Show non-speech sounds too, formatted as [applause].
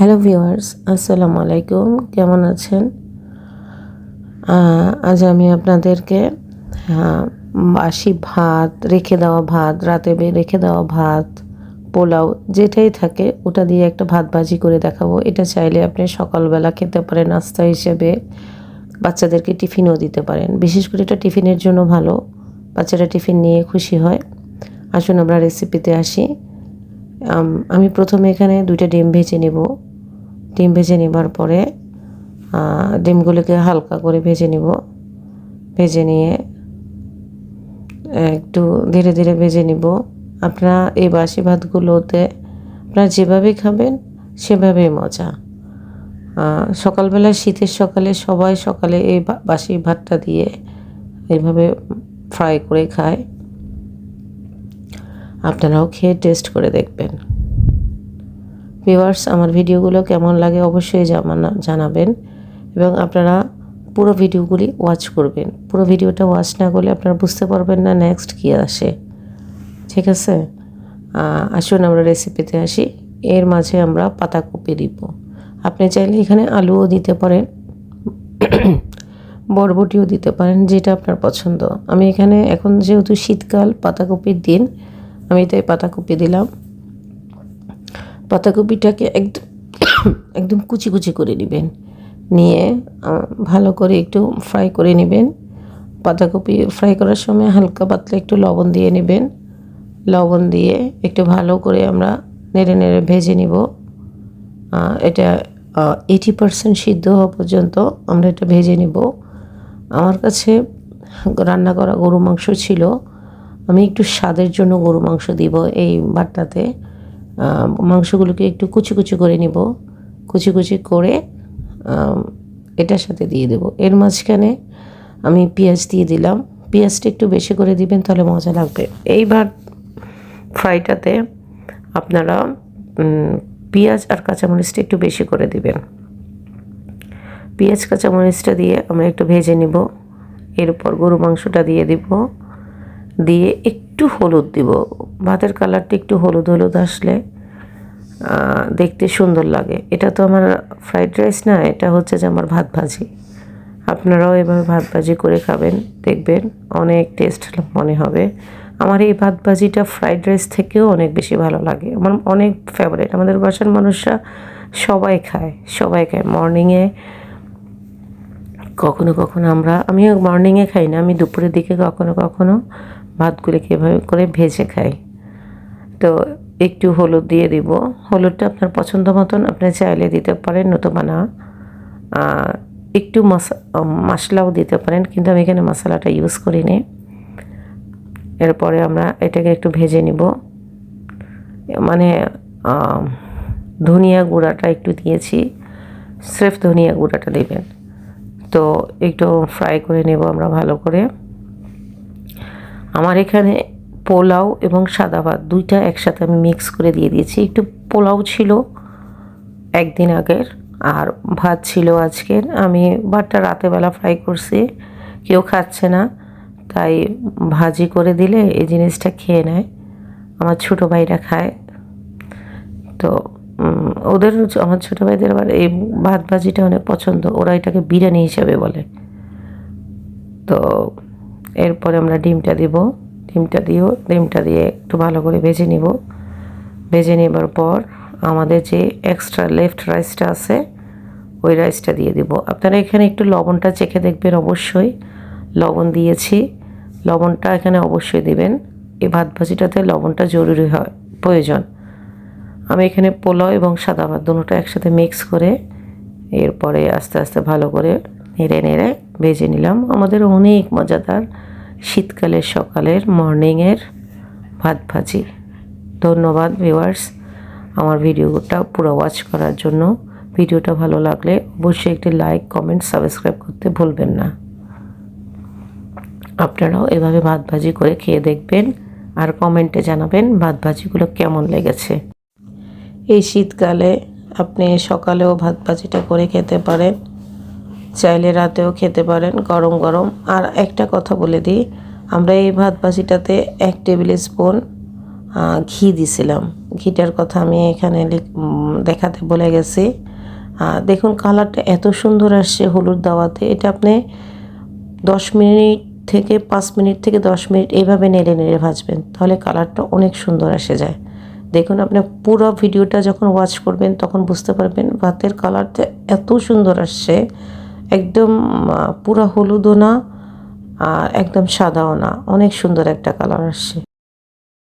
Hello viewers, আসসালামু আলাইকুম। কেমন আছেন? আজ আমি আপনাদেরকে বাসি ভাত, রেখে দেওয়া ভাত, রাতে রেখে দেওয়া ভাত, পোলাও, যেটাই থাকে, ওটা দিয়ে একটা ভাত ভাজি করে দেখাবো। এটা চাইলে আপনি সকালবেলা খেতে পারেন নাস্তা হিসেবে। বাচ্চাদেরকে টিফিনও দিতে পারেন। বিশেষ করে এটা টিফিনের জন্য ভালো। বাচ্চারা টিফিন নিয়ে খুশি হয়। আসুন আমরা রেসিপিতে আসি। আমি প্রথমে এখানে দুইটা ডিম ভেজে নেব। ডিম ভেজে নেবার পরে ডিমগুলোকে হালকা করে ভেজে নেব। ভেজে নিয়ে, একটু ধীরে ধীরে ভেজে নিব। আপনারা এই বাসি ভাতগুলোতে আপনারা যেভাবে খাবেন, সেভাবেই মজা। সকালবেলা শীতের সকালে সবাই সকালে এই বাসি ভাতটা দিয়ে এইভাবে ফ্রাই করে খায়। আপনারাও খেয়ে টেস্ট করে দেখবেন। ভিউয়ার্স আমার ভিডিওগুলো কেমন লাগে অবশ্যই জানাবেন এবং আপনারা পুরো ভিডিওগুলি ওয়াচ করবেন। পুরো ভিডিওটা ওয়াচ না করলে আপনারা বুঝতে পারবেন না নেক্সট কী আসে। ঠিক আছে? আসুন আমরা রেসিপিতে আসি। এর মাঝে আমরা পাতাকপি দিব। আপনি চাইলে এখানে আলুও দিতে পারেন। [coughs] বরবটিও দিতে পারেন, যেটা আপনার পছন্দ। আমি এখানে এখন যেহেতু শীতকাল, পাতাকপির দিন, আমি তাই পাতাকপি দিলাম। পাতাকপিটাকে একদম [coughs] একদম কুচি কুচি করে নেবেন। নিয়ে ভালো করে একটু ফ্রাই করে নেবেন। পাতাকপি ফ্রাই করার সময় হালকা পাতলা একটু লবণ দিয়ে নেবেন। লবণ দিয়ে একটু ভালো করে আমরা নেড়ে নেড়ে ভেজে নিব। এটা এইটি পারসেন্ট সিদ্ধ হওয়া পর্যন্ত আমরা এটা ভেজে নিব। আমার কাছে রান্না করা গরু মাংস ছিল। আমি একটু স্বাদের জন্য গরু মাংস দিব এই বাটটাতে। মাংসগুলোকে একটু কুচি কুচি করে নিব। কুচি কুচি করে এটার সাথে দিয়ে দেব। এর মাঝখানে আমি পেঁয়াজ দিয়ে দিলাম। পেঁয়াজটা একটু বেশি করে দিবেন তাহলে মজা লাগবে। এই ভাত ফ্রাইটাতে আপনারা পেঁয়াজ আর কাঁচামরিচটা একটু বেশি করে দিবেন। পেঁয়াজ, কাঁচামরিচটা দিয়ে আমরা একটু ভেজে নিব। এরপর গরু মাংসটা দিয়ে দিব। দিয়ে একটু হলুদ দিব। ভাতের কালারটি একটু হলুদ হলুদ আসলে দেখতে সুন্দর লাগে। এটা তো আমার ফ্রাইড রাইস না, এটা হচ্ছে যে আমার ভাত ভাজি। আপনারাও এভাবে ভাত ভাজি করে খাবেন, দেখবেন অনেক টেস্ট মনে হবে। আমার এই ভাত ভাজিটা ফ্রাইড রাইস থেকেও অনেক বেশি ভালো লাগে। আমার অনেক ফেভারিট আমাদের বাসার মানুষরা সবাই খায় সবাই খায়। মর্নিংয়ে কখনো কখনো আমরা, আমিও মর্নিংয়ে খাই না, আমি দুপুরের দিকে কখনো কখনো ভাতগুলিকে এভাবে করে ভেজে খাই। তো একটু হলুদ দিয়ে দিব। হলুদটা আপনার পছন্দ মতন আপনি চাইলে দিতে পারেন নতুবা না। একটু মশা মশলাও দিতে পারেন, কিন্তু আমি এখানে মশলাটা ইউজ করিনি। এরপরে আমরা এটাকে একটু ভেজে নিব। মানে ধনিয়া গুঁড়াটা একটু দিয়েছি। স্রেফ ধনিয়া গুঁড়াটা দেবেন। তো একটু ফ্রাই করে নেব আমরা ভালো করে। আমার এখানে পোলাও এবং সাদা ভাত দুইটা একসাথে আমি মিক্স করে দিয়ে দিয়েছি। একটু পোলাও ছিল একদিন আগের, আর ভাত ছিল আজকের আমি ভাতটা রাতেবেলা ফ্রাই করছি, কেউ খাচ্ছে না, তাই ভাজি করে দিলে এই জিনিসটা খেয়ে নেয়। আমার ছোটো ভাইরা খায়। তো ওদের আমার ছোটো ভাইদের আবার এই ভাত ভাজিটা অনেক পছন্দ। ওরা এটাকে বিরিয়ানি হিসাবে বলে। তো, এরপরে আমরা ডিমটা দিব। ডিমটা দিও, ডিমটা দিয়ে একটু ভালো করে ভেজে নিব। ভেজে নেবার পর আমাদের যে এক্সট্রা লেফট রাইসটা আছে, ওই রাইসটা দিয়ে দিব। আপনারা এখানে একটু লবণটা চেখে দেখবেন অবশ্যই। লবণ দিয়েছি। লবণটা এখানে অবশ্যই দিবেন। এই ভাত ভাজিটাতে লবণটা জরুরি হয়, প্রয়োজন। আমি এখানে পোলাও এবং সাদা ভাত দুটোটা একসাথে মিক্স করে এরপরে আস্তে আস্তে ভালো করে নেড়ে নেড়ে ভেজে নিলাম। আমাদের অনেক মজাদার শীতকালের সকালের মর্নিংয়ের ভাত ভাজি। ধন্যবাদ ভিউয়ার্স আমার ভিডিওটা পুরো ওয়াচ করার জন্য। ভিডিওটা ভালো লাগলে অবশ্যই একটি লাইক কমেন্ট সাবস্ক্রাইব করতে ভুলবেন না। আপনারাও এভাবে ভাত ভাজি করে খেয়ে দেখবেন আর কমেন্টে জানাবেন ভাত ভাজিগুলো কেমন লেগেছে। এই শীতকালে আপনি সকালেও ভাত ভাজিটা করে খেতে পারেন। চাইলে রাতেও খেতে পারেন গরম গরম। আর একটা কথা বলে দিই, আমরা এই ভাত ভাজিটাতে এক টেবিল স্পুন ঘি দিছিলাম। ঘিটার কথা আমি এখানে দেখাতে বলে গেছি। দেখুন কালারটা এত সুন্দর আসছে হলুদ দাওয়াতে। এটা আপনি দশ মিনিট থেকে পাঁচ মিনিট থেকে দশ মিনিট এইভাবে নেড়ে নেড়ে ভাজবেন, তাহলে কালারটা অনেক সুন্দর এসে যায়। দেখুন আপনি পুরো ভিডিওটা যখন ওয়াচ করবেন, তখন বুঝতে পারবেন ভাতের কালারটা এত সুন্দর আসছে। একদম পুরা হলুদও না আর একদম সাদাও না। অনেক সুন্দর একটা কালার আসছে।